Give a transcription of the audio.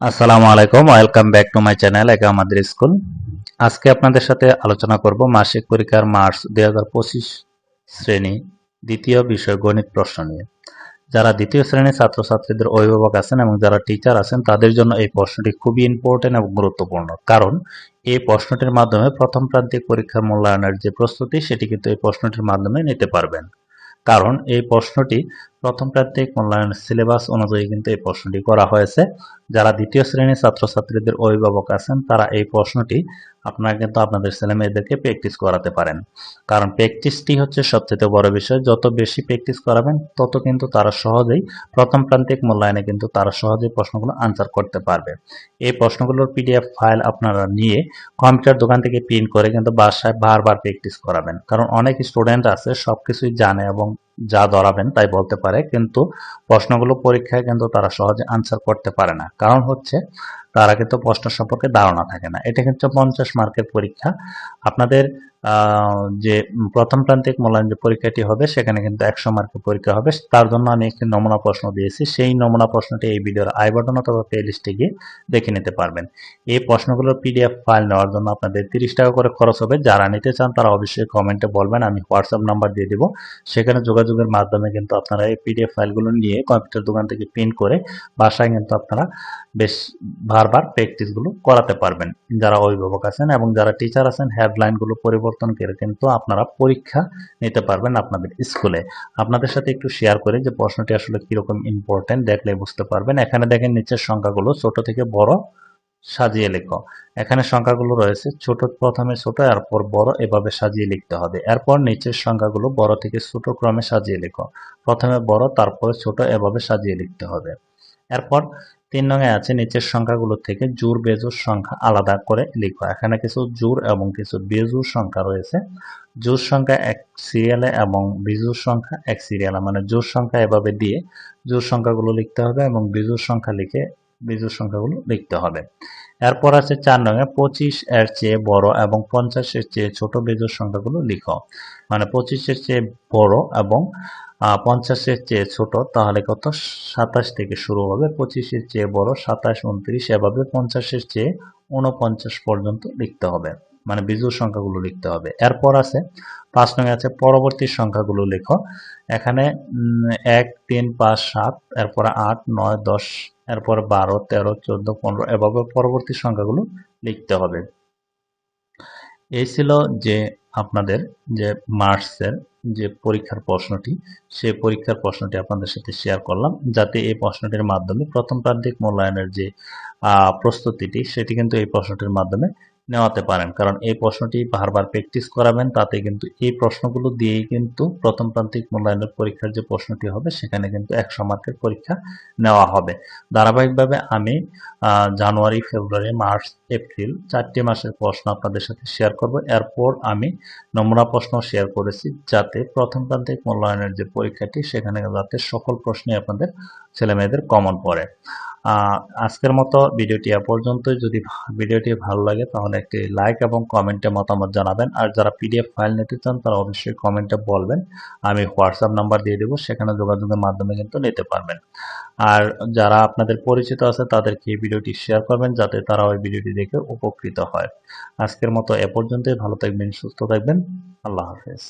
আসসালামু আলাইকুম, welcome back to my channel একা আমাদের স্কুল। আজকে আপনাদের সাথে আলোচনা করব মাসিক পরীক্ষার মার্চ দু হাজার পঁচিশ শ্রেণি দ্বিতীয় বিষয় গণিত প্রশ্ন নিয়ে। যারা দ্বিতীয় শ্রেণির ছাত্রছাত্রীদের অভিভাবক আছেন এবং যারা টিচার আছেন, তাদের জন্য এই প্রশ্নটি খুবই ইম্পর্টেন্ট এবং গুরুত্বপূর্ণ। কারণ এই প্রশ্নটির মাধ্যমে প্রথম প্রান্তিক পরীক্ষার মূল্যায়নের যে প্রস্তুতি, সেটি কিন্তু এই প্রশ্নটির মাধ্যমে নিতে পারবেন। কারণ এই প্রশ্নটি প্রথম প্রান্তিক মূল্যায়ন সিলেবাস অনুযায়ী কিন্তু এই প্রশ্নটি করা হয়েছে। যারা দ্বিতীয় শ্রেণির ছাত্রছাত্রীদের অভিভাবক আছেন, তারা এই প্রশ্নটি আপনারা কিন্তু আপনাদের ছেলে মেয়েদেরকে প্র্যাকটিস করাতে পারেন। কারণ প্র্যাকটিসটি হচ্ছে সবচেয়ে বড় বিষয়। যত বেশি প্র্যাকটিস করাবেন, তত কিন্তু তারা সহজেই প্রথম প্রান্তিক মূল্যায়নে কিন্তু তারা সহজেই প্রশ্নগুলো আনসার করতে পারবে। এই প্রশ্নগুলোর পিডিএফ ফাইল আপনারা নিয়ে কম্পিউটার দোকান থেকে প্রিন্ট করে কিন্তু বাসায় বারবার প্র্যাকটিস করাবেন। কারণ অনেক স্টুডেন্ট আছে, সবকিছুই জানে এবং যা ধরাবেন তাই বলতে পারে, কিন্তু প্রশ্নগুলো পরীক্ষায় কিন্তু তারা সহজে আনসার করতে পারে না। কারণ হচ্ছে, তারা কিন্তু প্রশ্ন সম্পর্কে ধারণা থাকে না। এটা কিন্তু পঞ্চাশ মার্কের পরীক্ষা। আপনাদের যে প্রথম প্রান্তিক মূল্যায়ন যে পরীক্ষাটি হবে, সেখানে কিন্তু একশো মার্কের পরীক্ষা হবে। তার জন্য আমি একটি নমুনা প্রশ্ন দিয়েছি। সেই নমুনা প্রশ্নটি এই ভিডিওর আই বাটন অথবা প্লে লিস্টে গিয়ে দেখে নিতে পারবেন। এই প্রশ্নগুলোর পিডিএফ ফাইল নেওয়ার জন্য আপনাদের তিরিশ টাকা করে খরচ হবে। যারা নিতে চান, তারা অবশ্যই কমেন্টে বলবেন, আমি হোয়াটসঅ্যাপ নাম্বার দিয়ে দিব। সেখানে যোগাযোগের মাধ্যমে কিন্তু আপনারা এই পিডিএফ ফাইলগুলো নিয়ে কম্পিউটার দোকান থেকে প্রিন্ট করে বাসায় কিন্তু আপনারা বেশ বারবার প্র্যাকটিসগুলো করাতে পারবেন। যারা অভিভাবক আছেন এবং যারা টিচার আছেন হেডলাইনগুলো পরিবর্তন করে কিন্তু আপনারা পরীক্ষা নিতে পারবেন আপনাদের স্কুলে। আপনাদের সাথে একটু শেয়ার করি যে প্রশ্নটি আসলে কীরকম ইম্পর্টেন্ট দেখলে বুঝতে পারবেন। এখানে দেখেন নিচের সংখ্যাগুলো ছোট থেকে বড় সাজিয়ে লেখো। এখানে সংখ্যাগুলো রয়েছে ছোট প্রথমে ছোট, এরপর বড়, এভাবে সাজিয়ে লিখতে হবে। এরপর নিচের সংখ্যাগুলো বড় থেকে ছোট ক্রমে সাজিয়ে লেখো। প্রথমে বড়, তারপরে ছোট, এভাবে সাজিয়ে লিখতে হবে। এরপর তিন নঙে আছে, নিচের সংখ্যাগুলো থেকে জোর বেজোর সংখ্যা আলাদা করে লিখো এখানে কিছু জোর এবং কিছু বেজোর সংখ্যা রয়েছে। জোর সংখ্যা এক সিরিয়ালে এবং বিজোর সংখ্যা এক সিরিয়ালে মানে জোর সংখ্যা এভাবে দিয়ে জোর সংখ্যাগুলো লিখতে হবে এবং বিজোর সংখ্যা লিখে বিজোর সংখ্যাগুলো লিখতে হবে। এরপর আছে চার নঙে পঁচিশ এর চেয়ে বড় এবং পঞ্চাশের চেয়ে ছোট বেজোর সংখ্যাগুলো লিখো। মানে পঁচিশের চেয়ে বড় এবং পঞ্চাশের চেয়ে ছোট, তাহলে কত? সাতাশ থেকে শুরু হবে। পঁচিশের চেয়ে বড়, সাতাশ, উনত্রিশ, এভাবে পঞ্চাশের চেয়ে উনপঞ্চাশ পর্যন্ত লিখতে হবে। মানে বিজোড় সংখ্যাগুলো লিখতে হবে। এরপর আছে, পাঁচ নং আছে, পরবর্তী সংখ্যাগুলো লেখো। এখানে এক, তিন, পাঁচ, সাত, এরপর আট, নয়, দশ, এরপর বারো, তেরো, চোদ্দ, পনেরো, এভাবে পরবর্তী সংখ্যাগুলো লিখতে হবে। এই ছিল যে আপনাদের যে মার্চের যে পরীক্ষার প্রশ্নটি, সেই পরীক্ষার প্রশ্নটি আপনাদের সাথে শেয়ার করলাম। যাতে এই প্রশ্নটির মাধ্যমে প্রথম প্রান্তিক মূল্যায়নের যে প্রস্তুতিটি, সেটি কিন্তু এই প্রশ্নটির মাধ্যমে নেওয়াতে পারেন। কারণ এই প্রশ্নটি বারবার প্র্যাকটিস করাবেন, তাতে কিন্তু এই প্রশ্নগুলো দিয়েই কিন্তু প্রথম প্রান্তিক মূল্যায়নের পরীক্ষার যে প্রশ্নটি হবে, সেখানে কিন্তু একশো মার্কের পরীক্ষা নেওয়া হবে। ধারাবাহিকভাবে আমি জানুয়ারি, ফেব্রুয়ারি, মার্চ, এপ্রিল চারটি মাসের প্রশ্ন আপনাদের সাথে শেয়ার করব। এরপর আমি নমুনা প্রশ্ন শেয়ার করেছি, যাতে প্রথম প্রান্তিক মূল্যায়নের যে পরীক্ষাটি, সেখানে যাতে সকল প্রশ্নে আপনাদের ছেলে মেয়েদের কমন পড়ে আজকের মতো ভিডিওটি এ পর্যন্তই। যদি ভিডিওটি ভালো লাগে তাহলে একটি লাইক এবং কমেন্টে মতামত জানাবেন। আর যারা পিডিএফ ফাইল নিতে চান, তারা অবশ্যই কমেন্টে বলবেন। আমি হোয়াটসঅ্যাপ নাম্বার দিয়ে দেবো, সেখানে যোগাযোগের মাধ্যমে কিন্তু নিতে পারবেন। আর যারা আপনাদের পরিচিত আছে, তাদেরকে এই ভিডিওটি শেয়ার করবেন, যাতে তারা ওই ভিডিওটি দেখে উপকৃত হয়। আজকের মতো এ পর্যন্তই। ভালো থাকবেন, সুস্থ থাকবেন। আল্লাহ হাফেজ।